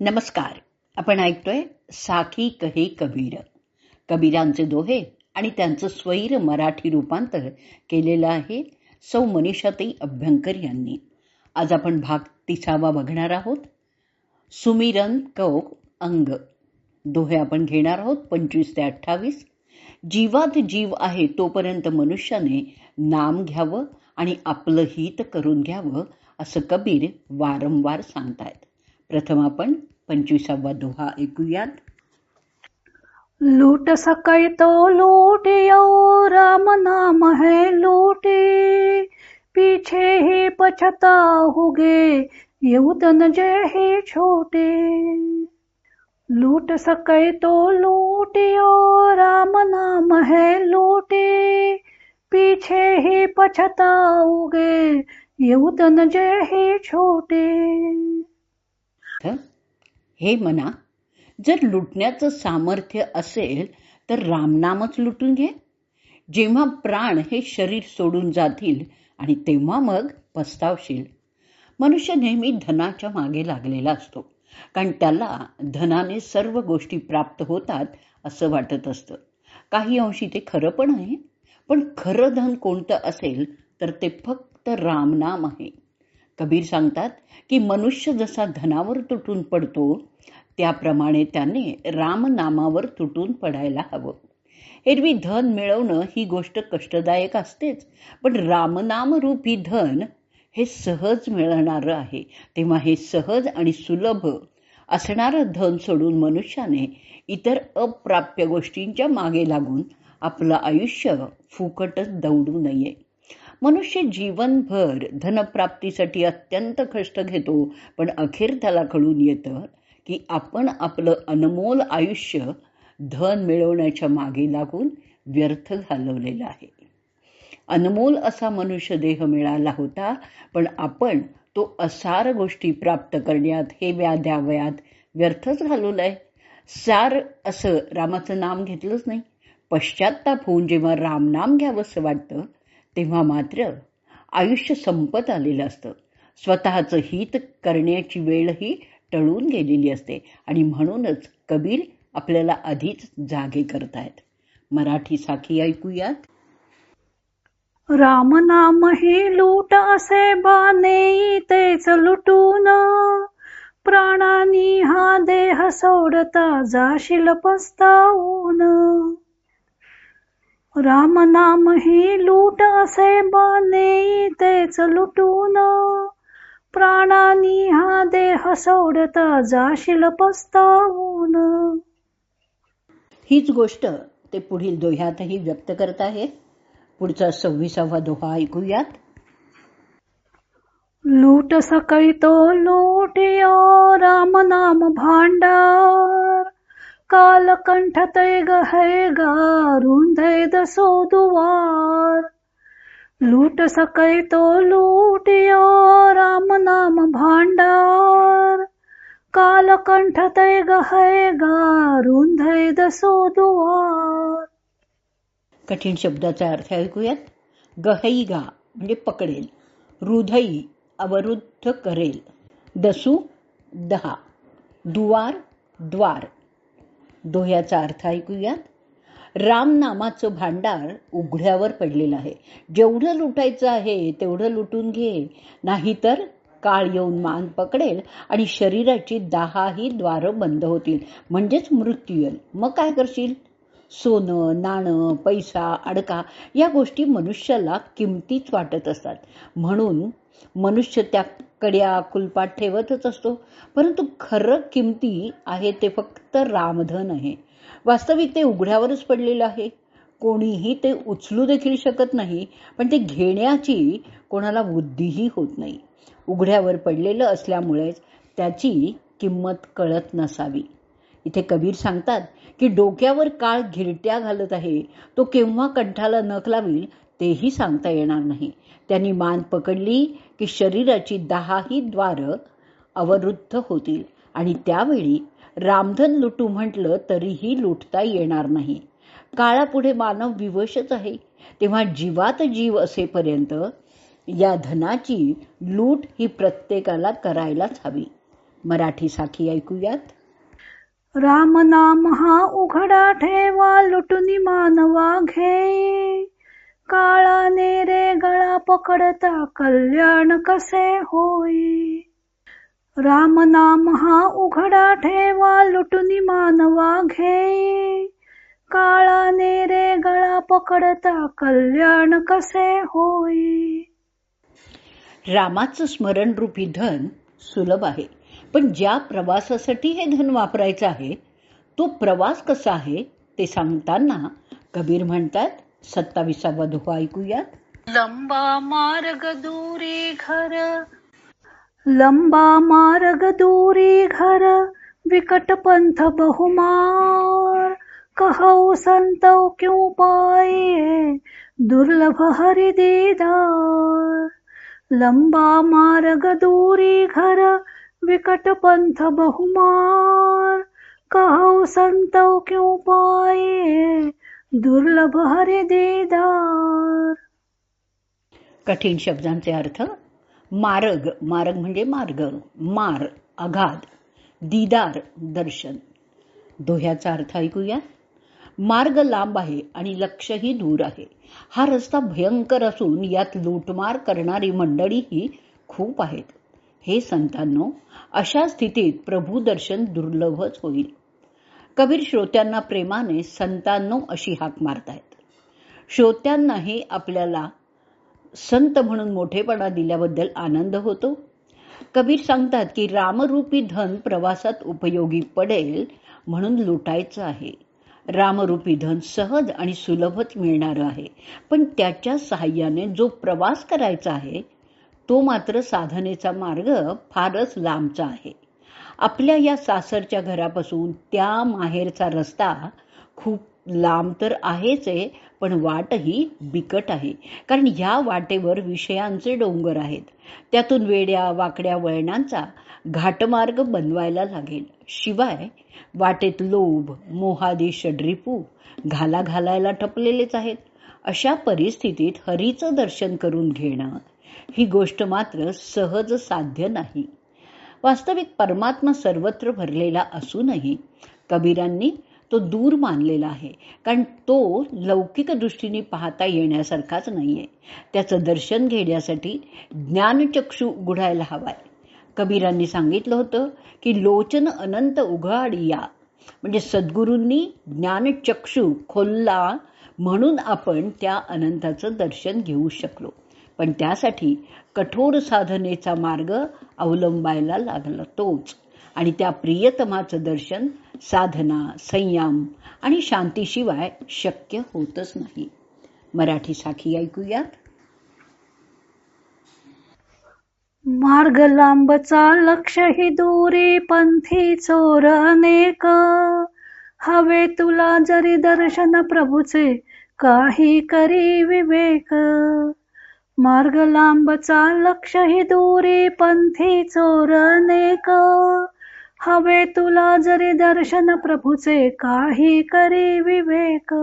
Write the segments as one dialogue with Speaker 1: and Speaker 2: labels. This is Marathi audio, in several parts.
Speaker 1: नमस्कार. आपण ऐकतोय साखी कहे कबीर. कबीरांचे दोहे आणि त्यांचं स्वैर मराठी रूपांतर केलेलं आहे सौ मनीषाताई अभ्यंकर यांनी. आज आपण भाग तिसावा बघणार आहोत. सुमिरन कौक अंग. दोहे आपण घेणार आहोत पंचवीस ते अठ्ठावीस. जीवात जीव आहे तोपर्यंत मनुष्याने नाम घ्यावं आणि आपलं हित करून घ्यावं असं कबीर वारंवार सांगतायत. प्रथम आपण पंचवीसावा दोहा ऐकूयात.
Speaker 2: लूट सकै तो लूटियो राम नाम है लूटे. पीछे ही होगे युदन जय है छोटे. लूट सकै तो लूटियो राम नाम है लूटे. पीछे ही होगे युदन जय है छोटे.
Speaker 1: हे? मना जर लुटण्याचं सामर्थ्य असेल तर रामनामच लुटून घे. जेव्हा प्राण हे शरीर सोडून जातील आणि तेव्हा मग पस्तावशील. मनुष्य नेहमी धनाच्या मागे लागलेला असतो कारण त्याला धनाने सर्व गोष्टी प्राप्त होतात असं वाटत असतं. काही अंशी ते खरं पण आहे पण खरं धन कोणतं असेल तर ते फक्त रामनाम आहे. कबीर सांगतात की मनुष्य जसा धनावर तुटून पडतो त्याप्रमाणे त्याने रामनामावर तुटून पडायला हवं. एरवी धन मिळवणं ही गोष्ट कष्टदायक असतेच पण रामनामरूपी धन हे सहज मिळणारं आहे. तेव्हा हे सहज आणि सुलभ असणारं धन सोडून मनुष्याने इतर अप्राप्य गोष्टींच्या मागे लागून आपलं आयुष्य फुकटच दौडू नये. मनुष्य जीवनभर धनप्राप्तीसाठी अत्यंत कष्ट घेतो पण अखेर त्याला कळून येतं की आपण आपलं अनमोल आयुष्य धन मिळवण्याच्या मागे लागून व्यर्थ घालवलेलं आहे. अनमोल असा मनुष्य देह मिळाला होता पण आपण तो असार गोष्टी प्राप्त करण्यात हे व्याध्यावयात व्यर्थच व्यर्थच आहे सार असं रामाचं नाम घेतलंच नाही. पश्चाताप होऊन जेव्हा रामनाम घ्यावंसं वाटतं तेव्हा मात्र आयुष्य संपत आलेलं असतं. स्वतःचं हित करण्याची वेळही टळून गेलेली असते आणि म्हणूनच कबीर आपल्याला आधीच जागे करतायत. मराठी साखी ऐकूयात.
Speaker 2: राम नाम हे लूट असे बाने तेच लुटून. प्राणानी हा देह सोडता जाशील पस्तावून. राम नाम ही लूट असे बाने तेच लुटून प्राणानी हा देह सोडता जाशील पस्तावून.
Speaker 1: हीच गोष्ट ते पुढील दोह्यातही व्यक्त करत आहेत. पुढचा सव्वीसावा दोहा ऐकूयात.
Speaker 2: लूट सकै तो लूटियो राम नाम भांडार. कालकंठ तै गहे गारुंधै दसो दुवार लूट सकै तो लूटियो राम नाम भांडार। कालकंठ तै गहे गारुंधै दसो दुवार
Speaker 1: कठीण शब्दाचा अर्थ ऐकूयात. गहैगा म्हणजे पकडेल. हृदयी अवरुद्ध करेल. दसू दहा. दुवार द्वार. दोह्याचा अर्थ ऐकूयात. रामनामाचं भांडार उघड्यावर पडलेलं आहे. जेवढं लुटायचं आहे तेवढं लुटून घे. नाहीतर काळ येऊन मान पकडेल आणि शरीराची दहाही द्वारं बंद होतील. म्हणजेच मृत्यू येईल. मग काय करशील? सोनं नाणं पैसा अडका या गोष्टी मनुष्याला किमतीच वाटत असतात. म्हणून मनुष्य त्याकडे आकुलपाट ठेवतच असतो. परंतु खरं किमती आहे ते फक्त रामधन आहे. वास्तविक ते उघड्यावरच पडलेलं आहे. कोणीही ते उचलू देखील शकत नाही पण ते घेण्याची कोणाला बुद्धीही होत नाही. उघड्यावर पडलेलं असल्यामुळेच त्याची किंमत कळत नसावी. इथे कबीर सांगतात की डोक्यावर काळ घिरट्या घालत आहे तो केव्हा कंठाला नख लावील तेही सांगता येणार नाही. त्यांनी मान पकडली की शरीराची दहाही द्वारं अवरुद्ध होतील. आणि त्यावेळी रामधन लुटू म्हटलं तरीही लुटता येणार नाही. काळापुढे मानव विवशच आहे. तेव्हा जीवात जीव असेपर्यंत या धनाची लूट ही प्रत्येकाला करायलाच हवी. मराठी साखी ऐकूयात.
Speaker 2: राम नाम हा उघडा ठेवा लुटुनी मानवा घे. पकडता कल्याण कसे होई? राम नाम हा उघडा ठेवा लुटुनी मानवा घे काळाने रे गळा पकडता कल्याण कसे होई?
Speaker 1: रामाचं स्मरणरूपी धन सुलभ आहे पण ज्या प्रवासासाठी हे धन वापरायचं आहे तो प्रवास कसा आहे ते सांगताना कबीर म्हणतात सत्ताविसावा धोका ऐकूयात.
Speaker 2: लंबा मार्ग दूरी घर। लंबा मार्ग दूरी घर विकट पंथ बहुमार। कहौ संतौ क्यों पाए दुर्लभ हरि दीदार। लंबा मार्ग दूरी घर विकट पंथ बहुमार। कहौ संतौ क्यों पाए दुर्लभ हरि दीदार।
Speaker 1: कठीण शब्दांचे अर्थ मार्ग. मार्ग म्हणजे मार्ग. मार अगाध दीदार दर्शन. दोह्याचा अर्थ ऐकूया. मार्ग लांब आहे आणि लक्षही दूर आहे. हा रस्ता भयंकर असून यात लूटमार करणारी मंडळीही खूप आहेत. हे संतांनो अशा स्थितीत प्रभू दर्शन दुर्लभच होईल. कबीर श्रोत्यांना प्रेमाने संतांनो अशी हाक मारतायत. श्रोत्यांनाही आपल्याला संत म्हणून मोठेपणा दिल्याबद्दल आनंद होतो. कबीर सांगतात की रामरूपी धन प्रवासात उपयोगी पडेल म्हणून लुटायचं आहे. रामरूपी धन सहज आणि सुलभच मिळणार आहे. पण त्याच्या सहाय्याने जो प्रवास करायचा आहे तो मात्र साधनेचा मार्ग फारच लांबचा आहे. आपल्या या सासरच्या घरापासून त्या माहेरचा रस्ता खूप लांब तर आहेच आहे पण वाटही बिकट आहे. कारण ह्या वाटेवर विषयांचे डोंगर आहेत. त्यातून वेड्या वाकड्या वळणांचा घाटमार्ग बनवायला लागेल. शिवाय वाटेत लोभ मोहादी षड्रिपू घाला घालायला ठपलेलेच आहेत. अशा परिस्थितीत हरीचं दर्शन करून घेणं ही गोष्ट मात्र सहज साध्य नाही. वास्तविक परमात्मा सर्वत्र भरलेला असूनही कबीरांनी तो दूर मानलेला आहे. कारण तो लौकिक दृष्टीने पाहता येण्यासारखाच नाहीये. त्याचं दर्शन घेण्यासाठी ज्ञानचक्षू उघडायला हवाय. कबीरांनी सांगितलं होतं की लोचन अनंत उघाडिया. म्हणजे सद्गुरूंनी ज्ञानचक्षू खोलला म्हणून आपण त्या अनंताचं दर्शन घेऊ शकलो. पण त्यासाठी कठोर साधनेचा मार्ग अवलंबायला लागला तोच. आणि त्या प्रियतमाचं दर्शन साधना संयम आणि शांतीशिवाय शक्य होतच नाही. मराठी साखी ऐकूयात.
Speaker 2: मार्ग लांबचा लक्ष ही दूरी पंथी चोर अनेक. हवे तुला जरी दर्शन प्रभूचे काही करी विवेक. मार्ग लांबचा लक्ष ही दूरी पंथी चोर अनेक. हवे तुला जरी दर्शन प्रभूचे काही करी विवेक.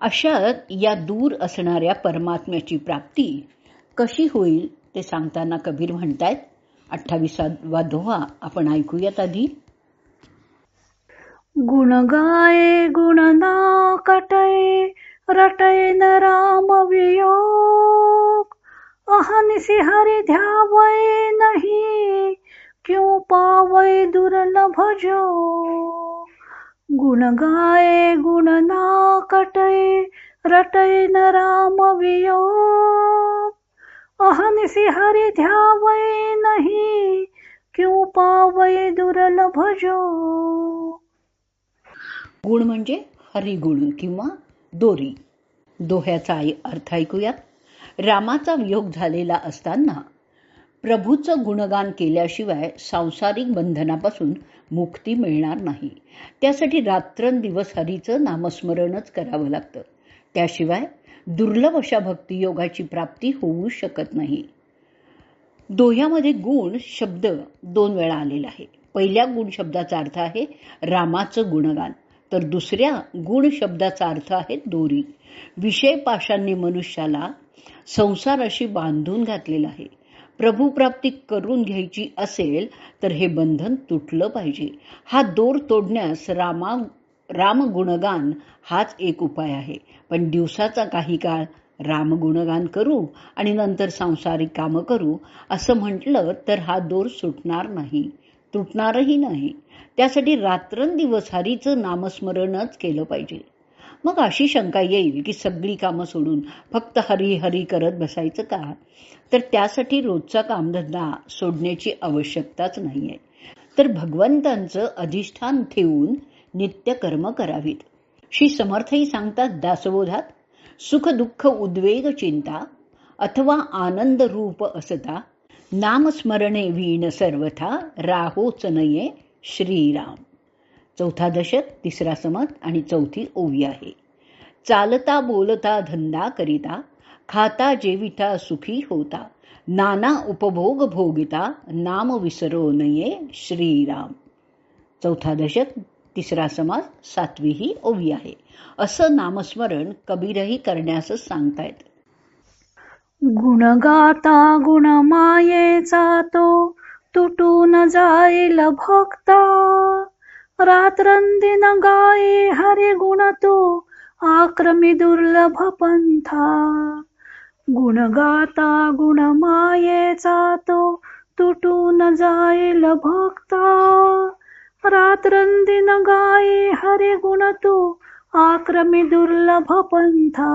Speaker 1: अशात या दूर असणाऱ्या परमात्म्याची प्राप्ती कशी होईल ते सांगताना कबीर म्हणतायत. अठ्ठावीसावा दोहा आपण ऐकूयात आधी.
Speaker 2: गुण गाये गुण ना कटये रटय न राम वियोग. अहनिसी हरि ध्यावय नहीं. क्यों पावय दुर्लभ जो गुण गाये गुण ना कटय रटय न राम वियो। अहनिसी हरि ध्यावय नहीं क्यों पावय दुर्लभ जो
Speaker 1: गुण म्हणजे हरिगुण किंवा दोरी. दोह्याचा आई- अर्थ ऐकूयात. रामाचा वियोग झालेला असताना प्रभूचं गुणगान केल्याशिवाय सांसारिक बंधनापासून मुक्ती मिळणार नाही. त्यासाठी रात्रंदिवस हरीचं नामस्मरणच करावं लागतं. त्याशिवाय दुर्लभ अशा भक्तियोगाची प्राप्ती होऊ शकत नाही. दोह्यामध्ये गुण शब्द दोन वेळा आलेला आहे. पहिल्या गुण शब्दाचा अर्थ आहे रामाचं गुणगान. तर दुसऱ्या गुण शब्दाचा अर्थ आहे दोरी. विषय पाशांनी मनुष्याला संसाराशी बांधून घातलेला आहे. प्रभूप्राप्ती करून घ्यायची असेल तर हे बंधन तुटलं पाहिजे. हा दोर तोडण्यास रामा रामगुणगान हाच एक उपाय आहे. पण दिवसाचा काही काळ रामगुणगान करू आणि नंतर सांसारिक कामं करू असं म्हटलं तर हा दोर सुटणार नाही. तुटणारही नाही. त्यासाठी रात्रंदिवस हरीचं नामस्मरणच केलं पाहिजे. मग अशी शंका येईल की सगळी कामं सोडून फक्त हरी हरी करत बसायचं का? तर त्यासाठी रोजचा कामधंदा सोडण्याची आवश्यकताच नाही आहे तर भगवंतांचं अधिष्ठान ठेवून नित्यकर्म करावीत. श्री समर्थही सांगतात दासबोधात सुख दुःख उद्वेग चिंता अथवा आनंद रूप असता नामस्मरणे वीण सर्वथा राहोच नये श्रीराम. चौथा दशक तिसरा समत आणि चौथी ओवी आहे. चालता बोलता धंदा करिता खाता जेविता सुखी होता नाना उपभोग भोगिता नाम विसरो नये श्रीराम. चौथा दशक तिसरा समाज सातवी ही ओवी आहे. असं नामस्मरण कबीरही करण्यास सांगतायत.
Speaker 2: गुणगाता गुणमायेचा तो तुटून जाईल भक्ता. रात्रंदिन गाये हरे गुण तो आक्रमी दुर्लभ पंथा. गुणगाता गुणमायेचा तो तुटून जाईल भक्ता. रात्रंदिन गाये हरे गुण तो आक्रमी दुर्लभ पंथा.